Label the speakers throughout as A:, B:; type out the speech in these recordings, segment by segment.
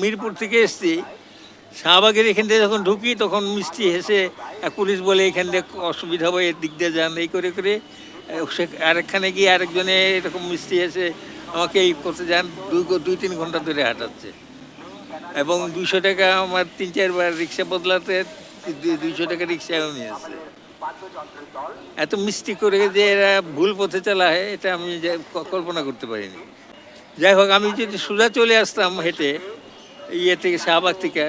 A: মিরপুর থেকে এসছি। শাহবাগের এখান থেকে যখন ঢুকি, তখন মিষ্টি হেসে পুলিশ বলে এখান থেকে অসুবিধা হবে এর দিক দিয়ে যান, এই করে করে সে আরেকখানে গিয়ে আরেকজনে এরকম মিষ্টি হেসে আমাকে এই করতে যান, দুই দুই তিন ঘণ্টা ধরে হাঁটাচ্ছে। এবং দুইশো টাকা আমার তিন চারবার রিক্সা বদলাতে দুইশো টাকা রিক্সাও নিয়েছে। এত মিষ্টি করে যে এরা ভুল পথে চালায়, এটা আমি কল্পনা করতে পারিনি। যাই হোক, আমি যদি সোজা চলে আসতাম হেঁটে ইয়ে থেকে, শাহবাগ থেকে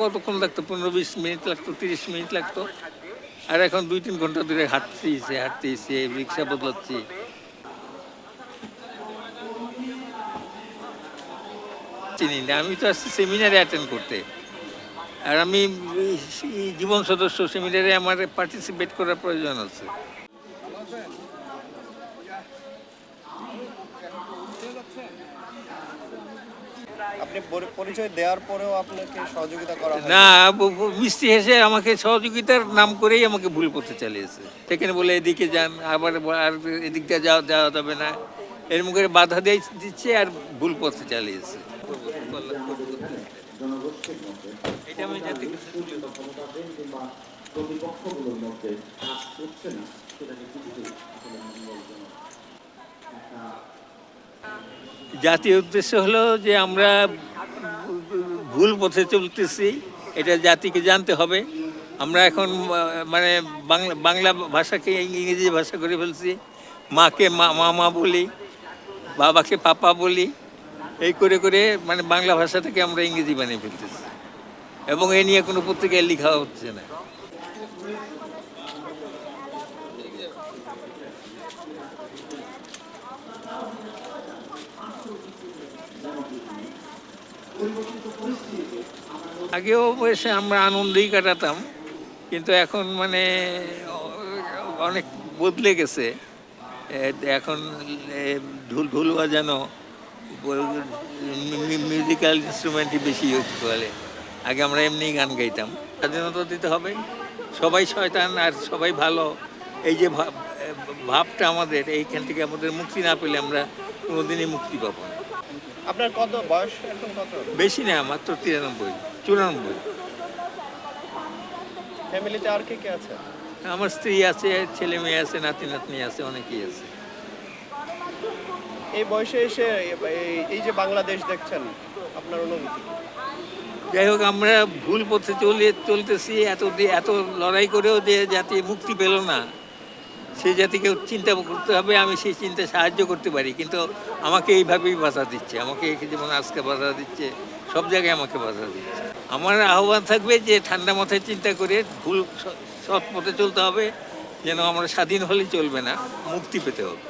A: কতক্ষণ লাগতো? পনেরো বিশ মিনিট লাগতো, তিরিশ মিনিট লাগতো। আর এখন দুই তিন ঘণ্টা ধরে হাঁটতেইছে হাঁটতেইছে, রিক্সা বদলাচ্ছি। চিনি না, আমি তো আসছি সেমিনারে অ্যাটেন্ড করতে। আর আমি জীবন সদস্য সেমিনারে আমার পার্টিসিপেট করার প্রয়োজন আছে।
B: আপনি পরিচয় দেওয়ার পরেও আপনাকে সহযোগিতা করা
A: না মিষ্টি হেসে আমাকে সহযোগিতার নাম করেই আমাকে ভুল পথে চালিয়েছে। সেখানে বলে এদিকে যান আবার আর এদিক দিয়ে যাওয়া যাওয়া যাবে না। এর মুখে বাধা দিয়ে দিচ্ছে আর ভুল পথে চালিয়েছে। এটা আমি যাতে জাতীয় উদ্দেশ্য হলো যে আমরা ভুল পথে চলতেছি, এটা জাতিকে জানতে হবে। আমরা এখন মানে বাংলা বাংলা ভাষাকে ইংরেজি ভাষা করে ফেলছি। মাকে মামা বলি, বাবাকে পাপা বলি, এই করে করে মানে বাংলা ভাষাটাকে আমরা ইংরেজি বানিয়ে ফেলতেছি। এবং এ নিয়ে কোনো পত্রিকায় লেখা হচ্ছে না। আগেও বয়সে আমরা আনন্দেই কাটাতাম, কিন্তু এখন মানে অনেক বদলে গেছে। এখন ঢুল ঢোল বাজানো মিউজিক্যাল ইনস্ট্রুমেন্টই বেশি ইউজ করে। আগে আমরা এমনি গান গাইতাম। স্বাধীনতা দিতে হবে। সবাই শয়তান আর সবাই ভালো। এই যে ভাব ভাবটা আমাদের, এইখান থেকে আমাদের মুক্তি না পেলে আমরা কোনোদিনই মুক্তি পাবো না।
B: আপনার কত বয়স এখন কত?
A: বেশি না মাত্র তিরানব্বই চুরানব্বই।
B: ফ্যামিলিতে আর কে কে আছে?
A: আমার স্ত্রী আছে ছেলে মেয়ে আছে নাতি নাতনি আছে অনেকেই আছে।
B: এই বয়সে এসে এই- এই যে বাংলাদেশ দেখছেন আপনার অনুভূতি
A: যাই হোক আমরা ভুল পথে চলে চলতেছি এত এত লড়াই করেও যে জাতি মুক্তি পেল না। সেই জাতিকে চিন্তা করতে হবে, আমি সেই চিন্তা সাহায্য করতে পারি। কিন্তু আমাকে এইভাবেই বাধা দিচ্ছে। আমাকে যেমন আজকে বাধা দিচ্ছে, সব জায়গায় আমাকে বাধা দিচ্ছে। আমার আহ্বান থাকবে যে ঠান্ডা মাথায় চিন্তা করে ভুল স- সৎ পথে চলতে হবে, যেন আমরা স্বাধীন হলেই চলবে না, মুক্তি পেতে হবে।